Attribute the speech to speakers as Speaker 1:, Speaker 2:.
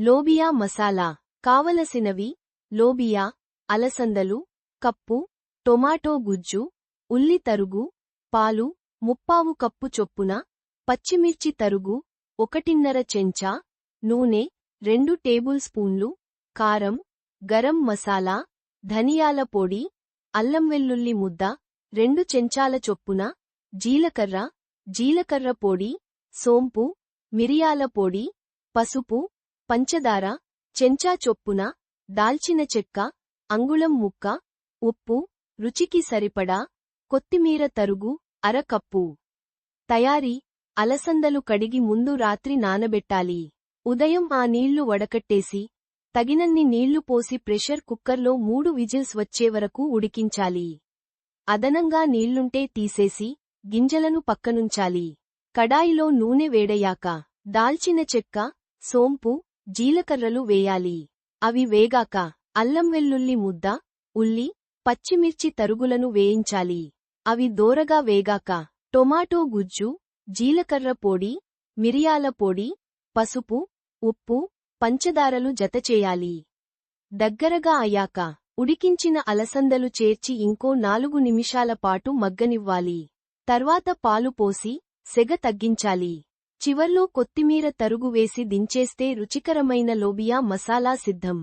Speaker 1: లోబియా మసాలా కావలసినవి లోబియా అలసందలు cup tomato గుజ్జు ఉల్లి తరుగు పాలు ముప్పావు కప్పు చొప్పున పచ్చిమిర్చి తరుగు ఒకటిన్నర చెంచా నూనె రెండు టేబుల్ స్పూన్లు కారం గరం మసాలా ధనియాల పొడి అల్లం వెల్లుల్లి ముద్ద రెండు చెంచాల చొప్పున జీలకర్ర జీలకర్ర పొడి సోంపు మిరియాల పొడి పసుపు పంచదార చెంచా చొప్పున దాల్చిన చెక్క అంగుళం ముక్క ఉప్పు రుచికి సరిపడా కొత్తిమీర తరుగు అరకప్పు తయారీ అలసందలు కడిగి ముందు రాత్రి నానబెట్టాలి. ఉదయం ఆ నీళ్ళు వడకట్టేసి తగినన్ని నీళ్ళు పోసి ప్రెషర్ కుక్కర్లో మూడు విజిల్స్ వచ్చే వరకు ఉడికించాలి. అదనంగా నీళ్ళుంటే తీసేసి గింజలను పక్కనుంచాలి. కడాయిలో నూనె వేడయ్యాక దాల్చిన చెక్క సోంపు జీలకర్రలు వేయాలి. అవి వేగాక అల్లం వెల్లుల్లి ముద్ద ఉల్లి పచ్చిమిర్చి తరుగులను వేయించాలి. అవి దోరగా వేగాక టొమాటో గుజ్జు జీలకర్ర పొడి మిరియాల పొడి పసుపు ఉప్పు పంచదారలు జతచేయాలి దగ్గరగా అయ్యాక ఉడికించిన అలసందలు చేర్చి ఇంకో నాలుగు నిమిషాల పాటు మగ్గనివ్వాలి. తర్వాత పాలు పోసి సెగ తగ్గించాలి. చివర్లో కొత్తిమీర తరుగు వేసి దించేస్తే రుచికరమైన లోబియా మసాలా సిద్ధం.